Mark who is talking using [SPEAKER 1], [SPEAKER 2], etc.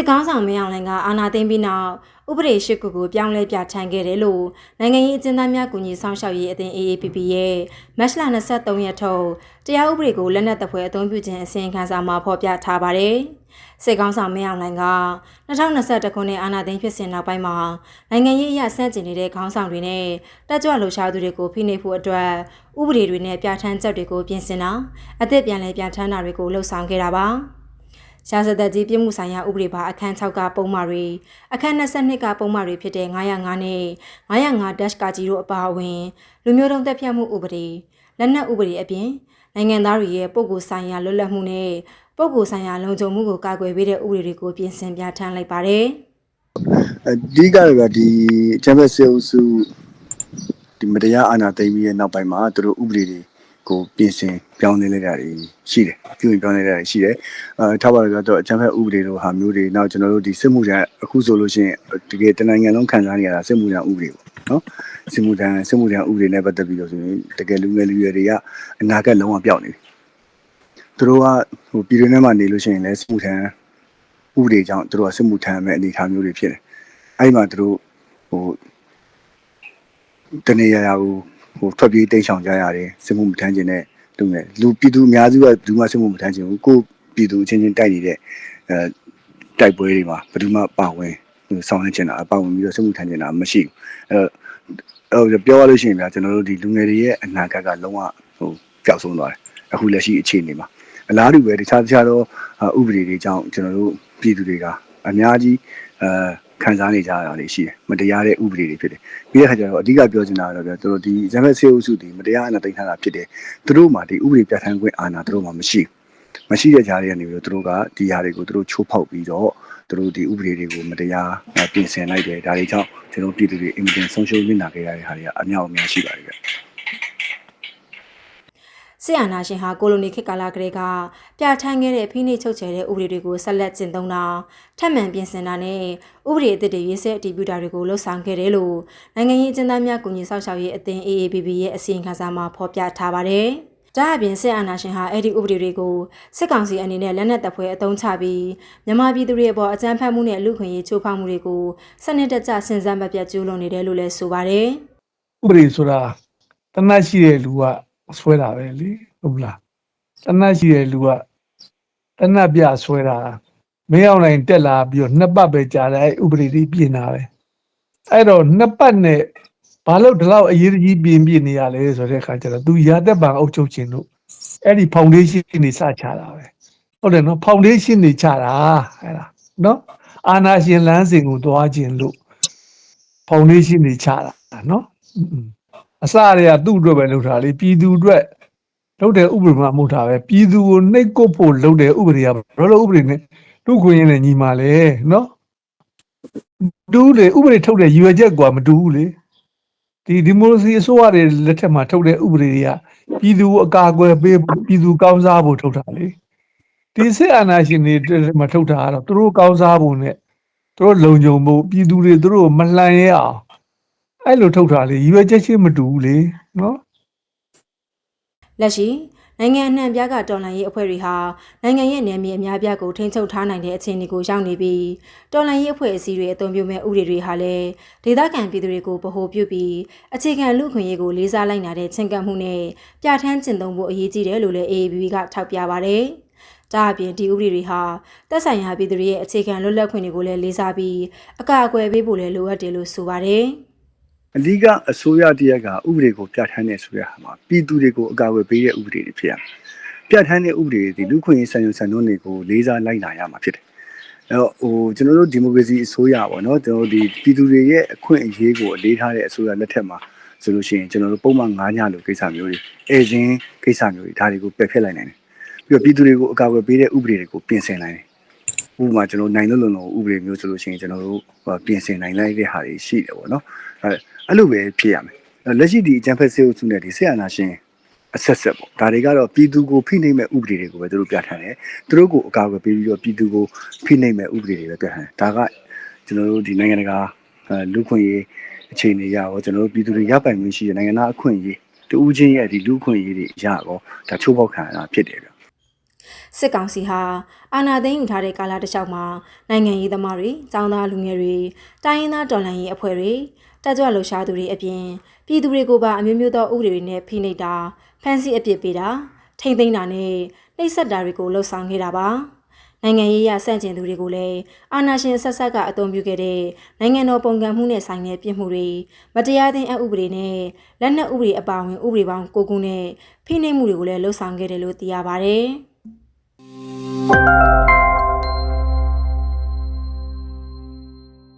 [SPEAKER 1] စစ်ကောင်းဆောင်မင်းအောင်လှိုင်ကအာဏာသိမ်းပြီးနောက်ဥပဒေရှိခုကိုပြောင်းလဲပြဋ္ဌာန်းခဲ့တယ်လို့နိုင်ငံရေးအကျဉ်းသားများကူညီဆောင်ရှောက်ရေးအသင်း AAPP ရဲ့မတ်လ23ရက်ထုတ်တရားဥပဒေကိုလက်နက်တပ်ဖွဲ့အသုံးပြုခြင်းအစီရင်ခံစာမှာဖော်ပြထားပါတယ်။စစ်ကောင်းဆောင်မင်းအောင်လှိုင်က2021ခုနှစ်အာဏာသိမ်းဖြစ်စဉ်နောက်ပိုင်းမှာနိုင်ငံရေးအရဆန့်ကျင်နေတဲ့ခေါင်းဆောင်တွေနဲ့တက်ကြွလှုပ်ရှားသူတွေကိုဖိနှိပ်ဖို့အတွက်ဥပဒေတွေနဲ့ပြဋ္ဌာန်းချက်တွေကိုပြင်ဆင်တာအသစ်ပြန်လည်ပြဋ္ဌာန်းတာတွေကိုလှုံ့ဆော်ခဲ့တာပါ။ ရာဇသက်ကြီးပြည်မှုဆိုင်ရာဥပဒေပါအခန်း6ကပုံမှန်တွေအခန်း22ကပုံမှန်တွေဖြစ်တဲ့905နဲ့905 dash ကကြီးတို့အပါအဝင်လူမျိုးတုံးတက်ဖြတ်မှုဥပဒေလက်နက်ဥပဒေအပြင်နိုင်ငံသားတွေရဲ့ပုဂ္ဂိုလ်ဆိုင်ရာလွတ်လပ်မှုနဲ့ပုဂ္ဂိုလ်ဆိုင်ရာလုံခြုံမှုကိုကာကွယ်ပေးတဲ့ဥပဒေတွေကိုပြင်ဆင်ပြဋ္ဌာန်းလိုက်ပါတယ်။
[SPEAKER 2] အဓိကတော့ဒီချမ်ပီယံဆီအုပ်စုဒီမတရားအာဏာသိမ်းပြီးရဲ့နောက်ပိုင်းမှာသူတို့ဥပဒေတွေ ကိုပြင်ဆင်ပြောင်းလဲလိုက်တာတွေရှိတယ်ပြုပြင်ပြောင်းလဲလိုက်တာတွေရှိတယ်အဲထားပါတော့အချမ်းဖက်ဥပဒေတို့ဟာမျိုးတွေနောက်ကျွန်တော်တို့ဒီစစ်မှုထမ်းအခုဆိုလို့ရှိရင်တကယ်တနိုင်ငံလုံးခံစားနေရတာစစ်မှုထမ်းဥပဒေပေါ့နော်စစ်မှုထမ်းစစ်မှုထမ်းဥပဒေနဲ့ပတ်သက်ပြီးတော့ဆိုရင်တကယ်လူငယ်လူရွယ်တွေကအနာဂတ်လုံးဝပျောက်နေပြီသူတို့ကဟိုပြည်တွင်းထဲမှာနေလို့ရှိရင်လည်းစစ်မှုထမ်းဥပဒေကြောင့်သူတို့ကစစ်မှုထမ်းမဲ့အနေအထားမျိုးတွေဖြစ်တယ်အဲ့မှာသူတို့ဟိုတနေရာရာကို ဟိုထွက်ပြေးတိတ်ဆောင်ကြရတယ်စစ်မှုမထမ်းခြင်းနဲ့လူငယ်လူပြည်သူအများစုကဘူးမှစစ်မှုမထမ်းခြင်းဘူးကိုပြည်သူအချင်းချင်းတိုက်နေတဲ့အဲတိုက်ပွဲတွေမှာဘယ်သူမှပါဝင်ဆောင်ရွက်ခြင်းတာပါဝင်ပြီးတော့စစ်မှုထမ်းခြင်းတာမရှိဘူးအဲတော့ပြောရလို့ရှိရင်ဗျာကျွန်တော်တို့ဒီလူငယ်တွေရဲ့အနာဂတ်ကလုံးဝဟိုပျောက်ဆုံးသွားတယ်အခုလက်ရှိအခြေအနေမှာအလားတူပဲတခြားတခြားသောဥပဒေတွေကြောင့်ကျွန်တော်တို့ပြည်သူတွေက အများကြီးအဲ ခံစားနေကြရတာတွေရှိတယ်မတရားတဲ့ဥပဒေတွေဖြစ်တယ်ပြီးတဲ့အခါကျတော့အဓိကပြောချင်တာကတော့ဗျာသူတို့ဒီဇမ်ဘက်ဆေးအုပ်စုဒီမတရားအနာသိမ်းထားတာဖြစ်တယ်သူတို့မှဒီဥပဒေပြဋ္ဌာန်းခွင့်အာဏာသူတို့မှမရှိမရှိတဲ့ကြားတွေကနေပြီးတော့သူတို့ကဒီဟာတွေကိုသူတို့ချိုးဖောက်ပြီးတော့သူတို့ဒီဥပဒေတွေကိုမတရားပြင်ဆင်လိုက်တယ်ဒါတွေကြောင့်ကျွန်တော်ပြည်သူတွေအင်မတန်ဆုံးရှုံးနေတာခဲ့ရတဲ့ဟာတွေကအများအများရှိပါတယ်ဗျ
[SPEAKER 1] ဆီယနာရှင်ဟာကိုလိုနီခေတ်ကာလကလေးကပြဋ္ဌာန်းခဲ့တဲ့ဖိနှိပ်ချုပ်ချယ်တဲ့ဥပဒေတွေကိုဆက်လက်ကျင့်သုံးတာထပ်မံပြင်ဆင်တာနဲ့ဥပဒေအသစ်တွေရေးဆွဲအတည်ပြုတာတွေကိုလှုံ့ဆော်ခဲ့တယ်လို့နိုင်ငံရေးအကျဉ်းသားများကူညီဆောက်ရှောက်ရေးအသင်း AABB ရဲ့အစီရင်ခံစာမှာဖော်ပြထားပါတယ်။ဒါအပြင်စစ်အာဏာရှင်ဟာအဲ့ဒီဥပဒေတွေကိုစစ်ကောင်စီအနေနဲ့လက်နက်တပ်ဖွဲ့အုံချပြီးမြန်မာပြည်သူတွေအပေါ်အကြမ်းဖက်မှုနဲ့လူခွင့်ရေးချိုးဖောက်မှုတွေကိုစနစ်တကျစဉ်ဆက်မပြတ်ကျူးလွန်နေတယ်လို့လည်းဆိုပါတယ်။
[SPEAKER 3] ဥပဒေဆိုတာတနတ်ရှိတဲ့လူက ဆွဲတာပဲလေဟုတ်လားတနတ်ရှိတဲ့လူကတနတ်ပြဆွဲတာမင်းအောင်နိုင်တက်လာပြီးတော့နှစ်ပတ်ပဲကြာတယ်အဲ့ဥပဒေတွေပြင်တာပဲအဲ့တော့နှစ်ပတ်နဲ့ဘာလို့ဒီလောက်အရေးကြီးပြင်ပြနေရလဲဆိုတဲ့အခါကျတော့သူရာသက်ပံအုပ်ချုပ်ခြင်းတို့အဲ့ဒီ foundation တွေစချတာပဲဟုတ်တယ်နော် foundation တွေချတာအဲ့ဒါနော်အာနာရှင်လမ်းစဉ်ကိုသွားခြင်းလို့ foundation တွေချတာနော် အစတွေကသူ့အတွက်ပဲလုပ်တာလေပြည်သူအတွက်လုပ်တဲ့ဥပဒေမှမဟုတ်တာပဲပြည်သူကိုနှိပ်ကွပ်ဖို့လုပ်တဲ့ဥပဒေကဘယ်လိုဥပဒေနဲ့သူ့ခွင့်ရနဲ့ညီမာလဲနော်တူးလေဥပဒေထုတ်တဲ့ရည်ရွယ်ချက်ကွာမတူဘူးလေဒီဒီမိုစီအစိုးရတွေလက်ထက်မှာထုတ်တဲ့ဥပဒေတွေကပြည်သူကိုအကာအကွယ်ပေးဖို့ပြည်သူကောင်းစားဖို့ထုတ်တာလေဒီစစ်အာဏာရှင်တွေမှာထုတ်တာကတော့သူတို့ကောင်းစားဖို့နဲ့သူတို့လုံခြုံဖို့ပြည်သူတွေသူတို့မလှန်ရဲအောင် အဲ့လိုထုတ်တာလေရည်ရွယ်ချက်ချင်းမတူဘူးလေနော်
[SPEAKER 1] လက်ရှိနိုင်ငံအနှံ့ပြားကတော်လှန်ရေးအဖွဲ့တွေဟာနိုင်ငံရဲ့နယ်မြေအများပြားကိုထိန်းချုပ်ထားနိုင်တဲ့အခြေအနေကိုရောက်နေပြီးတော်လှန်ရေးအဖွဲ့အစည်းတွေအုံပြုမဲ့ဥပဒေတွေဟာလည်းဒေသခံပြည်သူတွေကိုဗဟိုပြုပြီးအခြေခံလူခွင့်ရေးကိုလေးစားလိုက်နာတဲ့ချင်းကပ်မှုနဲ့ပြဋ္ဌာန်းကျင့်သုံးဖို့အရေးကြီးတယ်လို့လည်း AABB ကထောက်ပြပါတယ်။ဒါအပြင်ဒီဥပဒေတွေဟာသက်ဆိုင်ရာပြည်သူတွေရဲ့အခြေခံလွတ်လပ်ခွင့်တွေကိုလည်းလေးစားပြီးအကာအကွယ်ပေးဖို့လည်းလိုအပ်တယ်လို့ဆိုပါတယ်။
[SPEAKER 2] အဓိကအစိုးရတရက်ကဥပဒေကိုပြဋ္ဌာန်းနေဆိုရဟာမှာပြည်သူတွေကိုအကာအကွယ်ပေးတဲ့ဥပဒေတွေဖြစ်ရမယ်။ပြဋ္ဌာန်းတဲ့ဥပဒေတွေလူခွင့်ရေးစံရုံစံနှုန်းတွေကိုလေးစားလိုက်နာရမှာဖြစ်တယ်။အဲတော့ဟိုကျွန်တော်တို့ဒီမိုကရေစီအစိုးရပေါ့နော်ကျွန်တော်တို့ဒီပြည်သူတွေရဲ့အခွင့်အရေးကိုအလေးထားတဲ့အစိုးရလက်ထက်မှာဆိုလို့ရှိရင်ကျွန်တော်တို့ပုံမှန်9ညလိုကိစ္စမျိုးတွေအဲစင်းကိစ္စမျိုးတွေဒါတွေကိုပယ်ဖျက်လိုက်နိုင်တယ်။ပြီးတော့ပြည်သူတွေကိုအကာအကွယ်ပေးတဲ့ဥပဒေတွေကိုပြင်ဆင်နိုင်တယ်။ ဥပမာကျွန်တော်နိုင်လို့လုံလုံဥပဒေမျိုးဆိုလို့ရှိရင်ကျွန်တော်တို့ပြင်ဆင်နိုင်လိုက်တဲ့ဟာတွေရှိတယ်ပေါ့နော်။အဲအဲ့လိုပဲဖြစ်ရမယ်လက်ရှိဒီအကြံဖက်စေအုပ်စုနဲ့ဒီဆေးအာနာရှင်အဆက်ဆက်ပေါ့ဒါတွေကတော့ပြည်သူကိုဖိနှိပ်မဲ့ဥပဒေတွေကိုပဲသူတို့ပြဋ္ဌာန်းတယ်သူတို့ကိုအကာအကွယ်ပေးပြီးတော့ပြည်သူကိုဖိနှိပ်မဲ့ဥပဒေတွေပဲပြဋ္ဌာန်းတယ်ဒါကကျွန်တော်တို့ဒီနိုင်ငံတကာလူခွင့်ရေးအခြေအနေရရောကျွန်တော်တို့ပြည်သူတွေရပိုင်ခွင့်ရှိတဲ့နိုင်ငံသားအခွင့်အရေးတူဦးချင်းရဲ့ဒီလူခွင့်ရေးတွေရရောဒါချိုးဖောက်ခံရတာဖြစ်တယ်ဗျ
[SPEAKER 1] စစ်ကောင်စီဟာအာဏာသိမ်းယူထားတဲ့ကာလတစ်လျှောက်မှာနိုင်ငံရေးသမားတွေ၊ចောင်းသားလူငယ်တွေ၊တိုင်းရင်းသားတော်လှန်ရေးအဖွဲ့တွေတက်ကြွလှုပ်ရှားသူတွေအပြင်ပြည်သူတွေကိုပါအမျိုးမျိုးသောဥပဒေတွေနဲ့ဖိနှိပ်တာဖမ်းဆီးအပြစ်ပေးတာထိမ့်သိမ်းတာနဲ့နှိပ်စက်တာတွေကိုလှုံ့ဆော်ခဲ့တာပါနိုင်ငံရေးရဆန့်ကျင်သူတွေကိုလည်းအာဏာရှင်ဆက်ဆက်ကအုံပြုခဲ့တဲ့နိုင်ငံတော်ပုံကံမှုနဲ့ဆိုင်တဲ့ပြစ်မှုတွေမတရားသင်းအဥပဒေနဲ့လက်နက်ဥပဒေအပါအဝင်ဥပဒေပေါင်း၉ခုနဲ့ဖိနှိပ်မှုတွေကိုလည်းလှုံ့ဆော်ခဲ့တယ်လို့သိရပါဗျ။ Música